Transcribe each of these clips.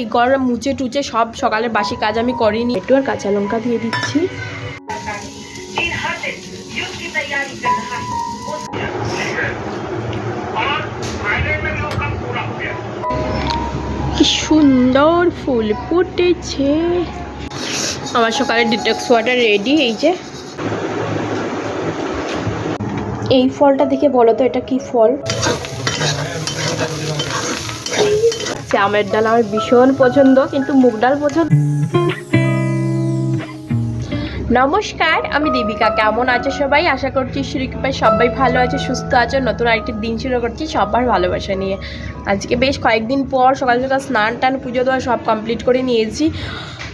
এই গরম মুচে টুচে সব সকালের বাসি কাজ আমি করিনি। একটু আর কাঁচা লঙ্কা দিয়ে দিচ্ছি। কি সুন্দর ফুল ফুটেছে। আমার সকালে ডিটক্স ওয়াটার রেডি এই যে। এই ফলটা দেখে বলো তো, এটা কি ফল? চামের ডাল আমার ভীষণ পছন্দ, কিন্তু মুগ ডাল পছন্দ। নমস্কার, আমি দীপিকা। কেমন আছো সবাই? আশা করছি শ্রীকৃপায় সবাই ভালো আছে, সুস্থ আছো। নতুন আরেকটি দিন শুরু করছি সবার ভালোবাসা নিয়ে। আজকে বেশ কয়েকদিন পর সকাল সকাল স্নান টান, পুজো দেওয়া সব কমপ্লিট করে নিয়েছি।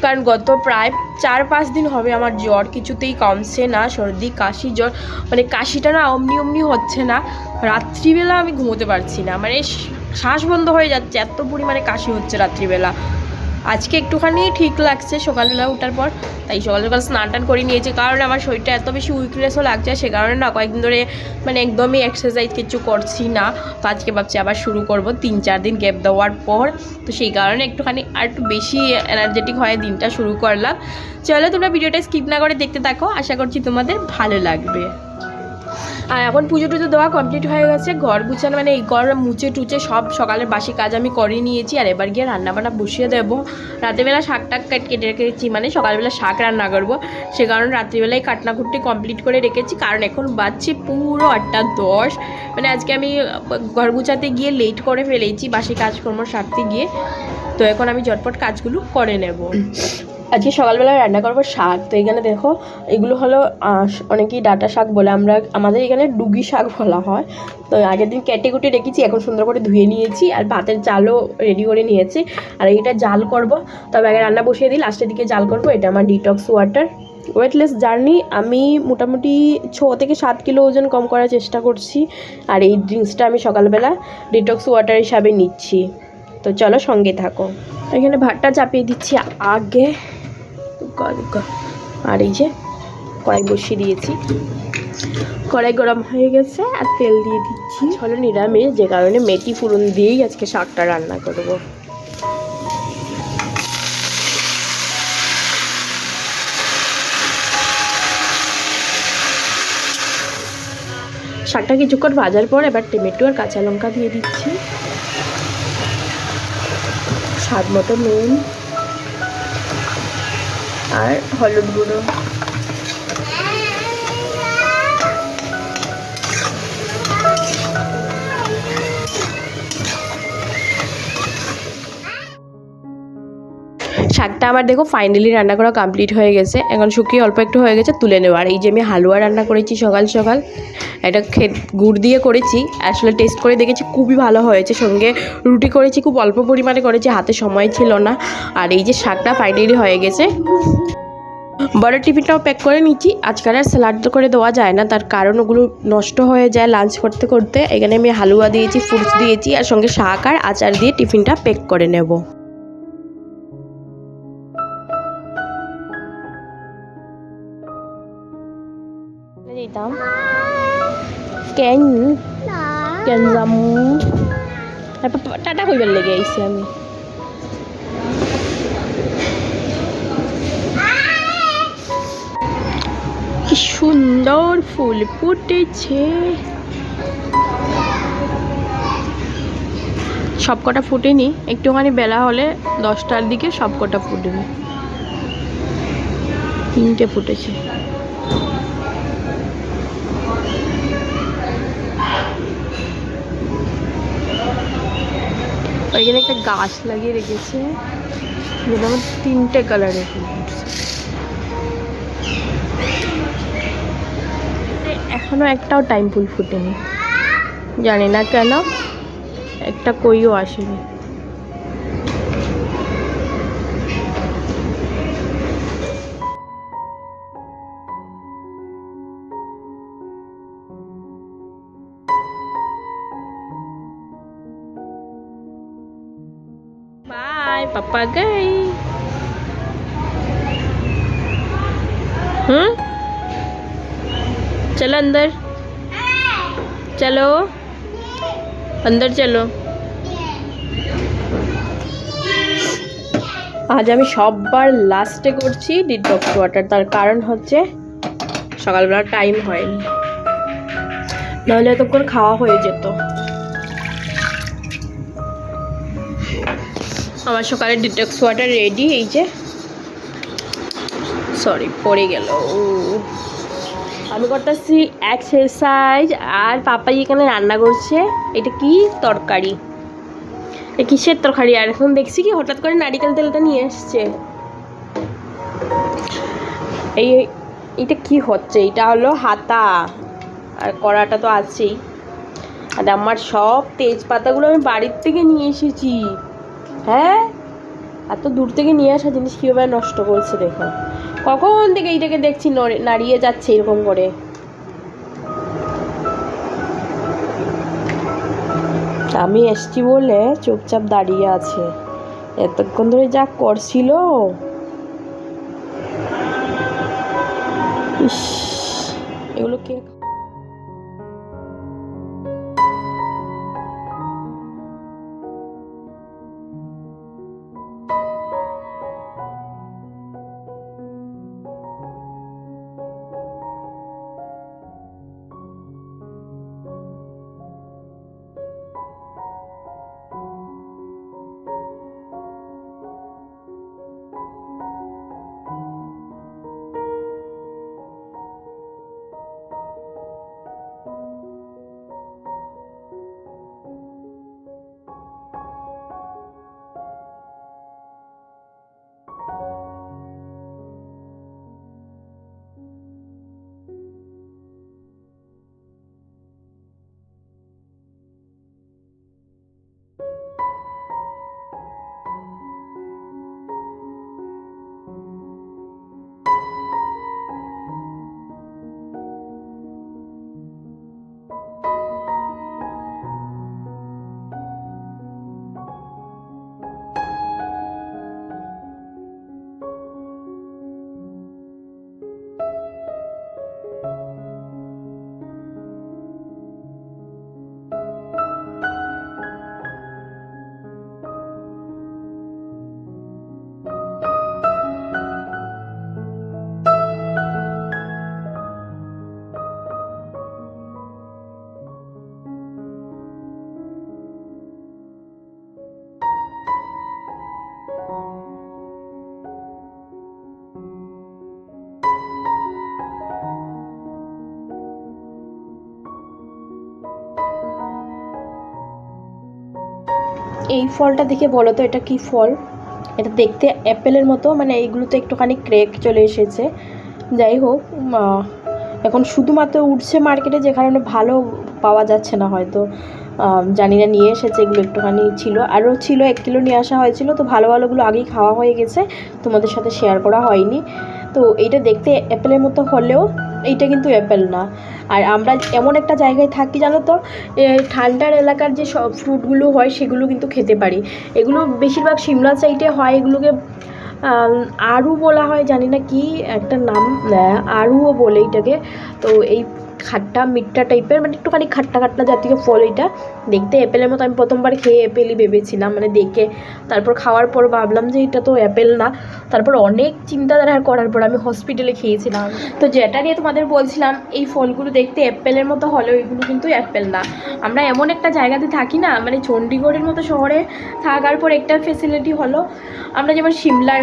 কারণ গত প্রায় চার পাঁচ দিন হবে আমার জ্বর, কিছুতেই কমছে না, সর্দি, কাশি, জ্বর। মানে কাশিটা না অমনি অমনি হচ্ছে না। রাত্রিবেলা আমি ঘুমোতে পারছি না। মানে শ্বাস বন্ধ হয়ে যাচ্ছে, এত পরিমাণে কাশি হচ্ছে রাত্রিবেলা। আজকে একটুখানি ঠিক লাগছে, সকালবেলা ওঠার পর। তাই সকাল সকাল স্নান টান করে নিয়েছি, কারণ আমার শরীরটা এত বেশি উইকনেসও লাগছে, সে কারণে না কয়েকদিন ধরে মানে একদমই এক্সারসাইজ কিছু করছি না। তো আজকে ভাবছি আবার শুরু করব, তিন চার দিন গ্যাপ দেওয়ার পর। তো সেই কারণে একটুখানি আর একটু বেশি এনার্জেটিক হয়ে দিনটা শুরু করলাম। চলো তোমরা ভিডিওটা স্কিপ না করে দেখতে থাকো, আশা করছি তোমাদের ভালো লাগবে। আর এখন পুজো টুজো দেওয়া কমপ্লিট হয়ে গেছে। ঘর গুছানো মানে এই ঘর মুচে টুচে সব সকালের বাসি কাজ আমি করে নিয়েছি আর এবার গিয়ে রান্নাবান্না বসিয়ে দেবো। রাতেরবেলা শাক টাক কাট কেটে রেখেছি মানে সকালবেলা শাক রান্না করব। সে কারণে রাত্রিবেলায় কাটনাকুটি কমপ্লিট করে রেখেছি, কারণ এখন বাজছে পুরো আটটা দশ। মানে আজকে আমি ঘর গুছাতে গিয়ে লেট করে ফেলেছি, বাসি কাজকর্ম সারতে গিয়ে। তো এখন আমি ঝটপট কাজগুলো করে নেব। আজকে সকালবেলা রান্না করব শাক। তো এখানে দেখো, এগুলো হলো অনেকেই ডাটা শাক বলে, আমরা, আমাদের এখানে ডুগি শাক বলা হয়। তো আগের দিন কেটে কুটে রেখেছি, এখন সুন্দর করে ধুয়ে নিয়েছি, আর ভাতের চালও রেডি করে নিয়েছি। আর এটা জাল করব। তবে আগে রান্না বসিয়ে দিই লাস্টের দিকে জাল করব, এটা আমার ডিটক্স ওয়াটার ওয়েটলেস জার্নি আমি মোটামুটি ছ থেকে সাত কিলো ওজন কম করার চেষ্টা করছি, আর এই ড্রিঙ্কসটা আমি সকালবেলা ডিটক্স ওয়াটার হিসাবে নিচ্ছি। তো চলো সঙ্গে থাকো। এখানে ভাতটা চাপিয়ে দিচ্ছি আগে। গ- গ- আর এই যে কড়াই বসিয়ে দিয়েছি। কড়াই গরম হয়ে গেছে, আর তেল দিয়ে দিচ্ছি। হলো নিরামিষ, যে কারণে মেটি ফুরন দিয়েই আজকে শাকটা রান্না করব। শাকটা কিছুক্ষণ ভাজার পর এবার টমেটো আর কাঁচা লঙ্কা দিয়ে দিচ্ছি। স্বাদ মতো নুন। আর হলুদ গুঁড়ো শাকটা আমার দেখো ফাইনালি রান্না করা কমপ্লিট হয়ে গেছে। এখন শুকিয়ে অল্প একটু হয়ে গেছে, তুলে নেওয়া আর এই যে আমি হালুয়া রান্না করেছি সকাল সকাল, এটা খে গুড় দিয়ে করেছি। আসলে টেস্ট করে দেখেছি, খুবই ভালো হয়েছে। সঙ্গে রুটি করেছি, খুব অল্প পরিমাণে করেছি, হাতে সময় ছিল না। আর এই যে শাকটা ফাইনালি হয়ে গেছে। বড় টিফিনটাও প্যাক করে নিচ্ছি। আজকাল আর স্যালাড করে দেওয়া যায় না, তার কারণ ওগুলো নষ্ট হয়ে যায় লাঞ্চ করতে করতে। এখানে আমি হালুয়া দিয়েছি ফ্রুটস দিয়েছি, আর সঙ্গে শাক আর আচার দিয়ে টিফিনটা প্যাক করে নেব। কেন? কেন যামু? তারপর টাটা কইবার লেগে আইছি আমি। কি সুন্দর ফুল ফুটেছে। সবকটা ফুটেনি একটুখানি বেলা হলে দশটার দিকে সবকটা ফুটবে তিনটে ফুটেছে। ওইখানে একটা গাছ লাগিয়ে রেখেছে। যেটা আমার তিনটে কালারের ফুল এখনও একটাও টাইম ফুল ফুটেনি। জানি না কেন, একটা কইও আসেনি। बाय पापा गए हम्म चलो अंदर चलो अंदर चलो আজ আমি সববার লাস্টে করছি ডিটক্স ওয়াটার তার কারণ হচ্ছে সকালবেলা টাইম হয়নি নাহলে এতক্ষণ খাওয়া হয়ে যেত আমার সকালে ডিটক্স ওয়াটার রেডি এই যে। সরি পড়ে গেল। আমি করতেছি এক্সারসাইজ আর পাপাই এখানে রান্না করছে। এটা কি তরকারি? কিসের তরকারি? আর এখন দেখছি কি হঠাৎ করে নারিকেল তেলটা নিয়ে এসছে এই, এটা কি হচ্ছে? এটা হলো হাতা। আর কড়াটা তো আছেই। আর আমার সব তেজপাতাগুলো আমি বাড়ির থেকে নিয়ে এসেছি। হ্যাঁ? এত দূর থেকে নিয়ে আসা জিনিস কীভাবে নষ্ট করছে দেখো। কখন থেকে এইটাকে দেখছি নাড়িয়ে যাচ্ছে এরকম করে। আমি এসছি বলে চুপচাপ দাঁড়িয়ে আছে। এতক্ষণ ধরে যা করছিল। এগুলো কে এই ফলটা দেখে বলো তো, এটা কি ফল? এটা দেখতে অ্যাপেলের মতো মানে এইগুলোতে একটুখানি ক্রেক চলে এসেছে। যাই হোক এখন শুধুমাত্র উঠছে মার্কেটে, যে কারণে ভালো পাওয়া যাচ্ছে না হয়তো। জানি না, নিয়ে এসেছে এগুলো একটুখানি ছিল। আরও ছিল, এক কিলো নিয়ে আসা হয়েছিল, তো ভালো ভালোগুলো আগেই খাওয়া হয়ে গেছে। তোমাদের সাথে শেয়ার করা হয়নি। তো এইটা দেখতে অ্যাপেলের মতো হলেও এইটা কিন্তু অ্যাপেল না। আর আমরা এমন একটা জায়গায় থাকি, জানো তো? ঠান্ডার এলাকার যে সব ফ্রুটগুলো হয়, সেগুলো কিন্তু খেতে পারি। এগুলো বেশিরভাগ সিমলা সাইডে হয়, এগুলোকে আরু বলা হয়, জানি না কি একটা নাম আরুও বলে এটাকে। তো এই খাট্টা মিঠা টাইপের মানে একটুখানি খাট্টা খাট্টা জাতীয় ফল এটা। দেখতে অ্যাপেলের মতো। আমি প্রথমবার খেয়ে অ্যাপেলই ভেবেছিলাম মানে দেখে। তারপর খাওয়ার পর ভাবলাম যে এটা তো অ্যাপেল না। তারপর অনেক চিন্তাধারা করার পর আমি হসপিটালে খেয়েছিলাম। তো যেটা নিয়ে তোমাদের বলছিলাম, এই ফলগুলো দেখতে অ্যাপেলের মতো হলেও এগুলো কিন্তু অ্যাপেল না। আমরা এমন একটা জায়গাতে থাকি না মানে চণ্ডীগড়ের মতো শহরে থাকার পর একটা ফেসিলিটি হলো। আমরা যেমন সিমলার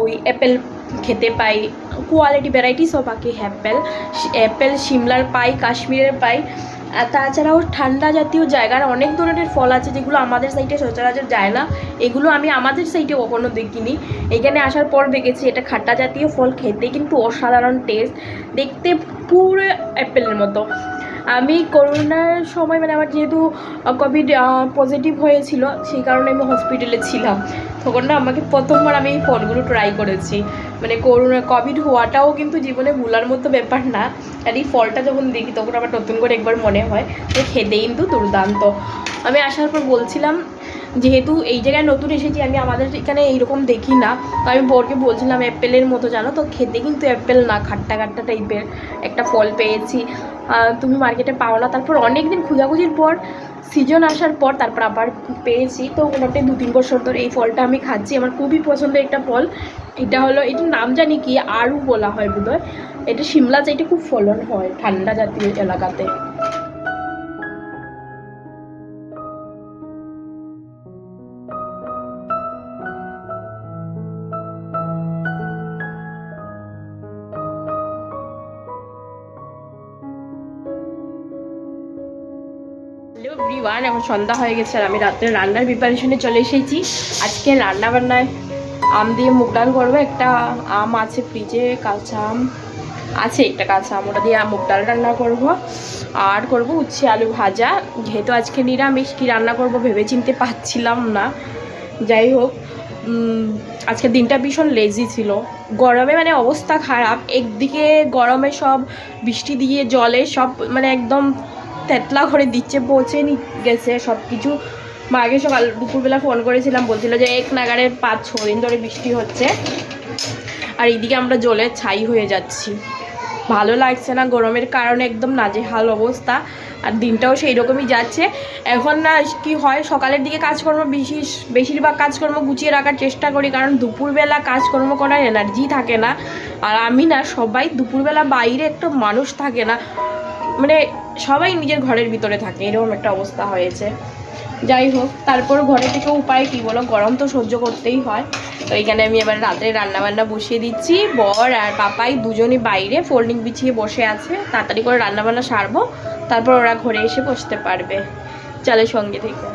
ওই অ্যাপেল খেতে পাই। কোয়ালিটি ভ্যারাইটিস অফ বাকি অ্যাপেল অ্যাপেল সিমলার পাই, কাশ্মীরের পাই। তাছাড়াও ঠান্ডা জাতীয় জায়গার অনেক ধরনের ফল আছে যেগুলো আমাদের সাইডে সচরাচর যায় না। এগুলো আমি আমাদের সাইডে কখনো দেখিনি। এখানে আসার পর দেখেছি এটা খাট্টা জাতীয় ফল খেতে কিন্তু অসাধারণ টেস্ট দেখতে পুরো অ্যাপেলের মতো। আমি করোনার সময় মানে আমার যেহেতু কোভিড পজিটিভ হয়েছিল, সেই কারণে আমি হসপিটালে ছিলাম। তখন না আমাকে প্রথমবার আমি এই ফলগুলো ট্রাই করেছি। মানে করোনা কোভিড হওয়াটাও কিন্তু জীবনে ভুলার মতো ব্যাপার না। আর এই ফলটা যখন দেখি, তখন আবার নতুন করে একবার মনে হয় যে খেতে কিন্তু দুর্দান্ত। আমি আসার পর বলছিলাম, যেহেতু এই জায়গায় নতুন এসেছি, আমি আমাদের এখানে এইরকম দেখি না। তো আমি বরকে বলছিলাম, অ্যাপেলের মতো জানো তো, খেতে কিন্তু অ্যাপেল না, খাট্টা খাট্টা টাইপের একটা ফল পেয়েছি। তুমি মার্কেটে পাও না। তারপর অনেক দিন খোঁজাখুঁজির পর সিজন আসার পর তারপর আবার পেয়েছি। তো মোটামুটি দু তিন বছর ধরে এই ফলটা আমি খাচ্ছি। আমার খুবই পছন্দের একটা ফল। এটা হলো, এটার নাম জানি কি? আরু বলা হয় বোধহয়। এটা সিমলা চাইটা খুব ফলন হয় ঠান্ডা জাতীয় এলাকাতে। হ্যালো এভরিওয়ান এখন সন্ধ্যা হয়ে গেছে আর আমি রাত্রে রান্নার প্রিপারেশনে চলে এসেছি। আজকে রান্না বান্নায় আম দিয়ে মুগ ডাল করব। একটা আম আছে ফ্রিজে কাঁচা আম আছে একটা কাঁচা আম। ওটা দিয়ে মুগ ডাল রান্না করব। আর করব উচ্ছে আলু ভাজা। যেহেতু আজকে নিরামিষ কী রান্না করব ভেবে চিনতে পাচ্ছিলাম না। যাই হোক উম, আজকের দিনটা ভীষণ লেজি ছিল। গরমে মানে অবস্থা খারাপ। একদিকে গরমে সব বৃষ্টি দিয়ে জলে সব মানে একদম তেতলা করে দিচ্ছে পৌঁছে নি, গেছে সব কিছু মাকে সকাল দুপুরবেলা ফোন করেছিলাম, বলছিল যে এক নাগারে পাঁচ ছ দিন ধরে বৃষ্টি হচ্ছে। আর এইদিকে আমরা জলে ছাই হয়ে যাচ্ছি। ভালো লাগছে না, গরমের কারণে একদম নাজেহাল অবস্থা। আর দিনটাও সেই রকমই যাচ্ছে। এখন না, কি হয়, সকালের দিকে কাজকর্ম বেশি বেশিরভাগ কাজকর্ম গুছিয়ে রাখার চেষ্টা করি, কারণ দুপুরবেলা কাজকর্ম করার এনার্জি থাকে না। আর আমি না, সবাই দুপুরবেলা বাইরে একটা মানুষ থাকে না। মানে সবাই নিজের ঘরের ভিতরে থাকে, এরকম একটা অবস্থা হয়েছে। যাই হোক, তারপর ঘরে থেকে উপায় কি বলো? গরম তো সহ্য করতেই হয়। তো এখানে আমি এবার রাত্রে রান্নাবান্না বসিয়ে দিচ্ছি। বর আর পাপাই দুজনই বাইরে ফোল্ডিং বিছিয়ে বসে আছে। তাড়াতাড়ি করে রান্নাবান্না সারবো, তারপর ওরা ঘরে এসে বসতে পারবে। চলে সঙ্গে থেকে।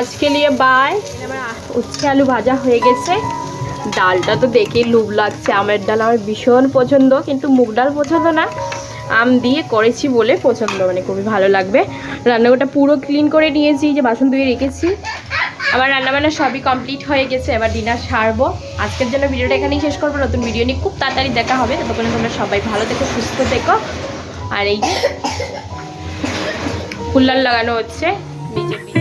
আজকে নিয়ে বাই আমার উচ্ছে আলু ভাজা হয়ে গেছে। ডালটা তো দেখেই লুভ লাগছে। আমের ডাল আমার ভীষণ পছন্দ, কিন্তু মুগ ডাল পছন্দ না। আম দিয়ে করেছি বলে পছন্দ মানে খুবই ভালো লাগবে। রান্নাঘরটা পুরো ক্লিন করে নিয়েছি যে বাসন ধুয়ে রেখেছি। আমার রান্নাবান্না সবই কমপ্লিট হয়ে গেছে, এবার ডিনার সারবো। আজকের জন্য ভিডিওটা এখানেই শেষ করব। নতুন ভিডিও নিয়ে খুব তাড়াতাড়ি দেখা হবে। ততক্ষণে তোমরা সবাই ভালো থেকো, সুস্থ থেকো। আর এই যে লাগানো হচ্ছে বিজেপি